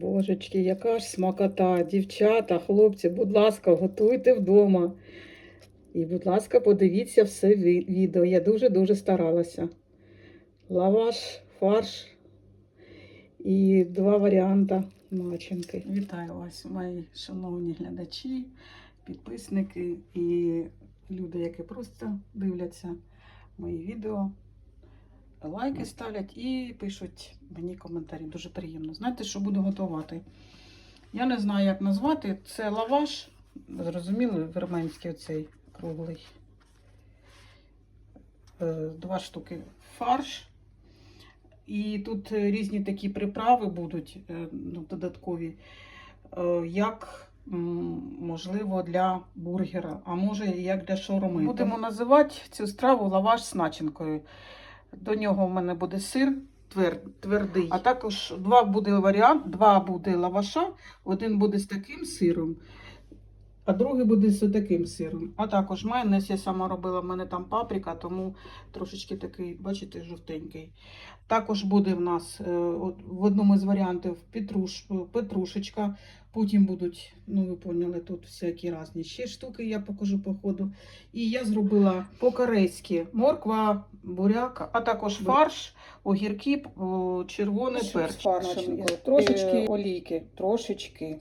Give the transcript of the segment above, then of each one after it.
Божечки, яка ж смакота, дівчата, хлопці, будь ласка, готуйте вдома. І, будь ласка, подивіться все відео. Я дуже-дуже старалася. Лаваш, фарш і два варіанти начинки. Вітаю вас, мої шановні глядачі, підписники і люди, які просто дивляться мої відео. Лайки ставлять і пишуть мені коментарі. Дуже приємно. Знаєте, що буду готувати? Я не знаю, як назвати. Це лаваш. Зрозуміли, вірменський оцей круглий. Е, Два штуки фарш. І тут різні такі приправи будуть е, ну, додаткові, е, як можливо для бургера, а може як для шаурми. Будемо називати цю страву лаваш з начинкою. До нього в мене буде сир твер- твердий. А також два буде варіант, два буде лаваша, один буде з таким сиром, а другий буде з таким сиром. А також майонез я сама робила, в мене там паприка, тому трошечки такий, бачите, жовтенький. Також буде в нас е, от в одному з варіантів петруш, петрушечка. Потім будуть, ну ви поняли, тут всякі різні ще штуки, я покажу по ходу. І я зробила по-корейськи морква, буряк, а також фарш, огірки, червоний перець. Трошечки Трошечки олійки, трошечки.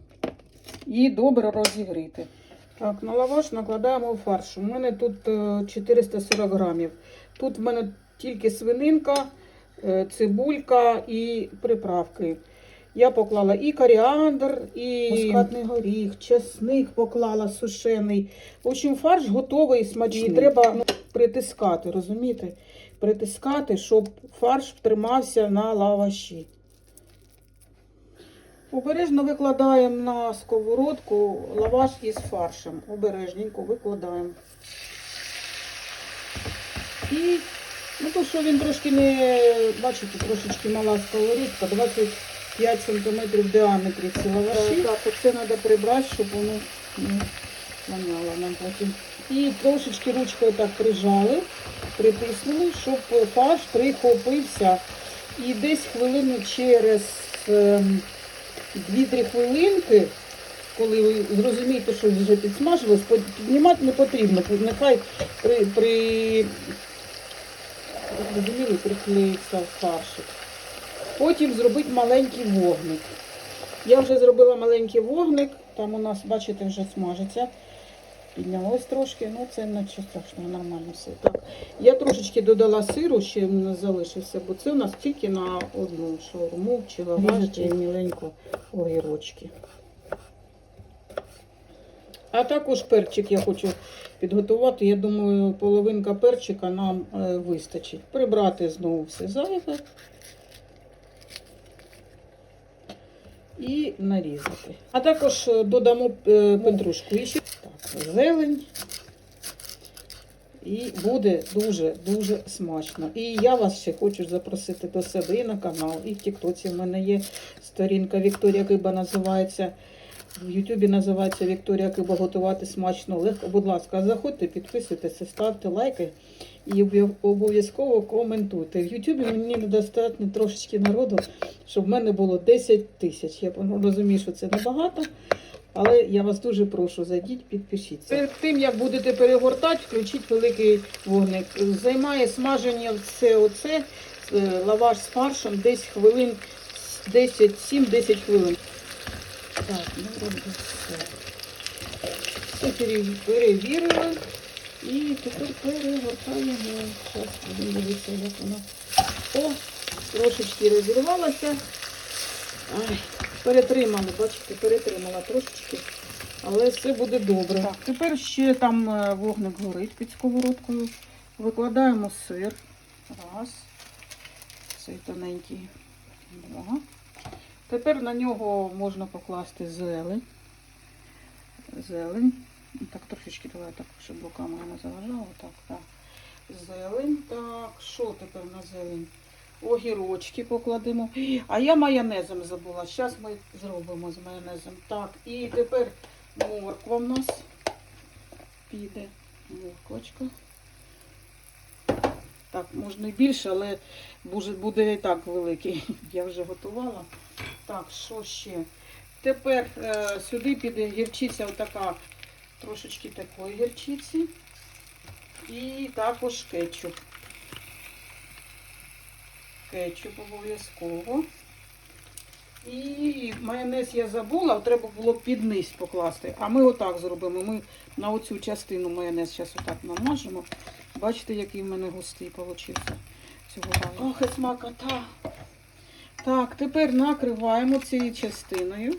І добре розігріти. Так, на лаваш накладаємо фарш. У мене тут е, 440 грамів. Тут в мене тільки свининка, е, цибулька і приправки. Я поклала і коріандр, і мускатний горіх, чесник поклала сушений. В общем, фарш готовий, смачний. Треба ну, притискати, розумієте? Притискати, щоб фарш тримався на лаваші. Обережно викладаємо на сковородку лаваш із фаршем. Обережненько викладаємо. І, ну то що він трошки не, бачите, трошечки мала сковородка, 25 см в діаметрі ці лаваші. Так, оце треба прибрати, щоб воно не воняло нам потім. І трошечки ручкою так прижали, притиснули, щоб фарш прихопився. І десь хвилину через ем, 2-3 хвилинки, коли ви зрозумієте, що вже підсмажилось, піднімати не потрібно. Нехай при, при Розуміли, приклеїться фаршик. Потім зробити маленький вогник. Я вже зробила маленький вогник, там у нас, бачите, вже смажиться. Піднялось трошки, ну це нічого страшного, нормально все. Так. Я трошечки додала сиру, ще в мене залишився, бо це у нас тільки на одну шаурму чи лаваш, міленько огірочки. А також перчик я хочу підготувати. Я думаю, половинка перчика нам е, вистачить. Прибрати знову все зайве і нарізати. А також е, додамо е, петрушку. І ще зелень. І буде дуже-дуже смачно. І я вас ще хочу запросити до себе і на канал, і в Тіктоці в мене є сторінка Вікторія Киба називається. В Ютубі називається Вікторія Киба готувати смачно легко. Будь ласка, заходьте, підписуйтеся, ставте лайки і обов'язково коментуйте. В Ютубі мені недостатньо трошечки народу, щоб в мене було 10 тисяч. Я розумію, що це небагато. Але я вас дуже прошу, зайдіть, підпишіться. Перед тим, як будете перегортати, включіть великий вогник. Займає смаження все оце, е, лаваш з фаршем, десь хвилин 10, 7-10 хвилин. Так, ну вроде все. Все перевірили. І тепер перегортаємо. Зараз будемо дивитися, як воно. О, трошечки розірвалося. Ай, перетримали, бачите, перетримала трошечки. Але все буде добре. Так, тепер ще там е, вогник горить під сковородкою. Викладаємо сир. Раз. Цей тоненький. Два. Тепер на нього можна покласти зелень. Зелень. Так, трошечки давай так, щоб руками я не заважала. Так, так. Зелень. Так, що тепер на зелень? Огірочки покладемо. А я майонезом забула. Зараз ми зробимо з майонезом. Так, і тепер морква в нас піде. Морквочка. Так, можна і більше, але буде, і так великий. Я вже готувала. Так, що ще? Тепер е, сюди піде гірчиця отака, трошечки такої гірчиці. І також кетчуп. Кетчуп обов'язково. І майонез я забула, треба було під низ покласти. А ми отак зробимо. Ми на оцю частину майонез зараз отак намажемо. Бачите, який в мене густий получився. Цього разу. Ох, смакота. Так, тепер накриваємо цією частиною.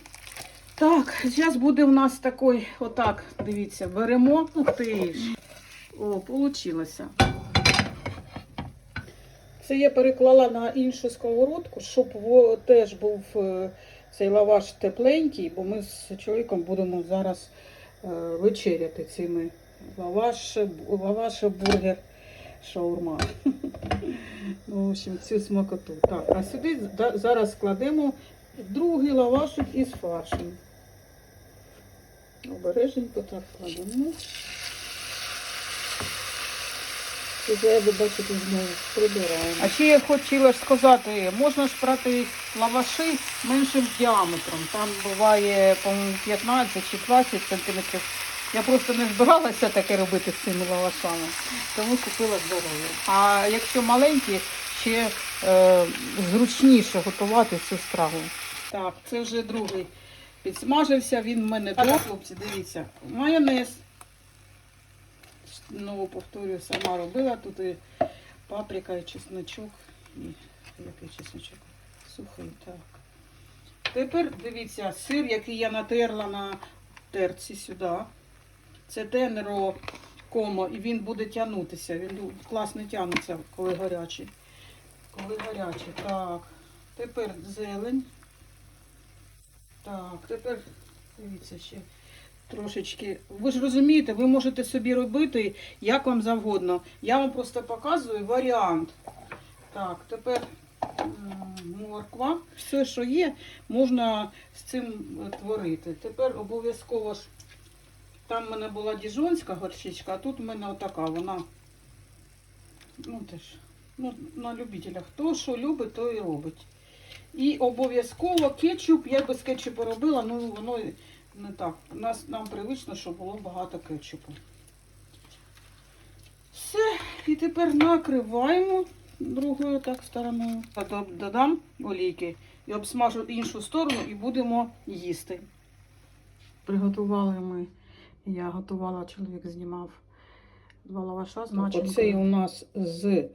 Так, зараз буде у нас такий, отак, дивіться, беремо. Ух ти ж. О, получилося. Це я переклала на іншу сковородку, щоб теж був е, цей лаваш тепленький, бо ми з чоловіком будемо зараз е, вечеряти цими лаваш, лаваш бургер, шаурма. Ну, в общем, цю смакоту. Так, а сюди зараз складемо другий лавашик із фаршем. Обережненько так кладемо. Це ви бачите знову прибираємо. А ще я хотіла ж сказати, можна ж брати лаваши меншим діаметром. Там буває, по-моєму, 15 чи 20 сантиметрів. Я просто не збиралася таке робити з цими лавашами, тому купила здоров'я. А якщо маленькі, ще е, зручніше готувати цю страву. Так, це вже другий підсмажився, він в мене добре. Хлопці, дивіться, майонез. Знову повторюю, сама робила. Тут і паприка, і чесночок. І який чесночок? Сухий, так. Тепер дивіться, сир, який я натерла на терці сюди. Це тенеро комо, і він буде тягнутися. Він класно тягнеться, коли гарячий. Коли гарячий. Так. Тепер зелень. Так, тепер дивіться ще трошечки. Ви ж розумієте, ви можете собі робити як вам завгодно. Я вам просто показую варіант. Так, тепер морква. Все, що є, можна з цим е, творити. Тепер обов'язково ж. Там в мене була діжонська горчичка, а тут в мене отака. Вона ну, теж, ну, на любителя. Хто що любить, то і робить. І обов'язково кетчуп, я без кетчупу робила, ну воно не так. У нас нам привично, щоб було багато кетчупу. Все, і тепер накриваємо другою так стороною. Додам олійки і обсмажу іншу сторону і будемо їсти. Приготували ми, я готувала, чоловік знімав два лаваша з начинкою. Оцей у нас з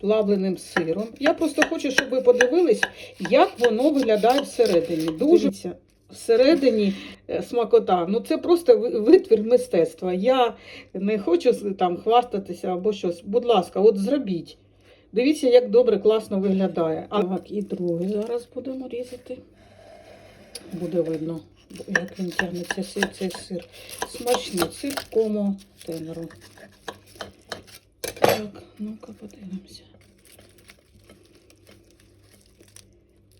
плавленим сиром. Я просто хочу, щоб ви подивились, як воно виглядає всередині. Дуже Дивіться, всередині е, смакота. Ну це просто витвір мистецтва. Я не хочу там хвастатися або щось. Будь ласка, от зробіть. Дивіться, як добре, класно виглядає. А так, і другий зараз будемо різати. Буде видно, як він тягнеться сир, цей сир. Смачний сир комо тенеру. Так, ну-ка подивимося.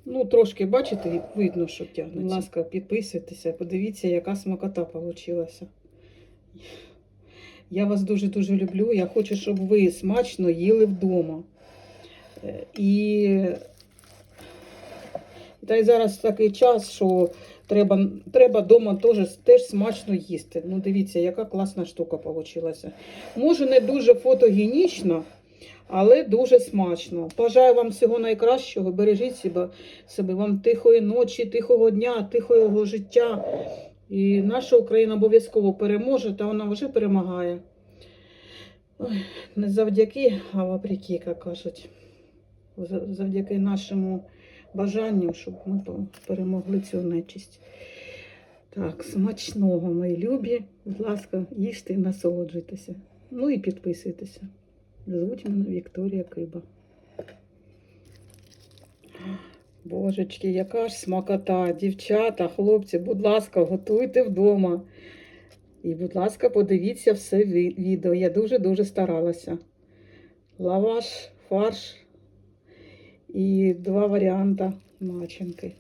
Ну, трошки, бачите, видно, що тягнеться. Будь ласка, підписуйтеся, подивіться, яка смакота вийшла. Я вас дуже-дуже люблю. Я хочу, щоб ви смачно їли вдома. Е, І та й зараз такий час, що треба, треба вдома теж, теж смачно їсти. Ну, дивіться, яка класна штука вийшла. Може, не дуже фотогенічно, але дуже смачно. Бажаю вам всього найкращого. Бережіть себе, себе вам тихої ночі, тихого дня, тихого життя. І наша Україна обов'язково переможе, та вона вже перемагає. Ой, не завдяки, а вопреки, як кажуть. Завдяки нашому бажанню, щоб ми перемогли цю нечисть. Так, смачного, мої любі. Будь ласка, їжте і насолоджуйтеся. Ну і підписуйтеся. Звуть мене Вікторія Киба. Божечки, яка ж смакота, дівчата, хлопці, будь ласка, готуйте вдома. І, будь ласка, подивіться все відео. Я дуже-дуже старалася. Лаваш, фарш і два варіанти начинки.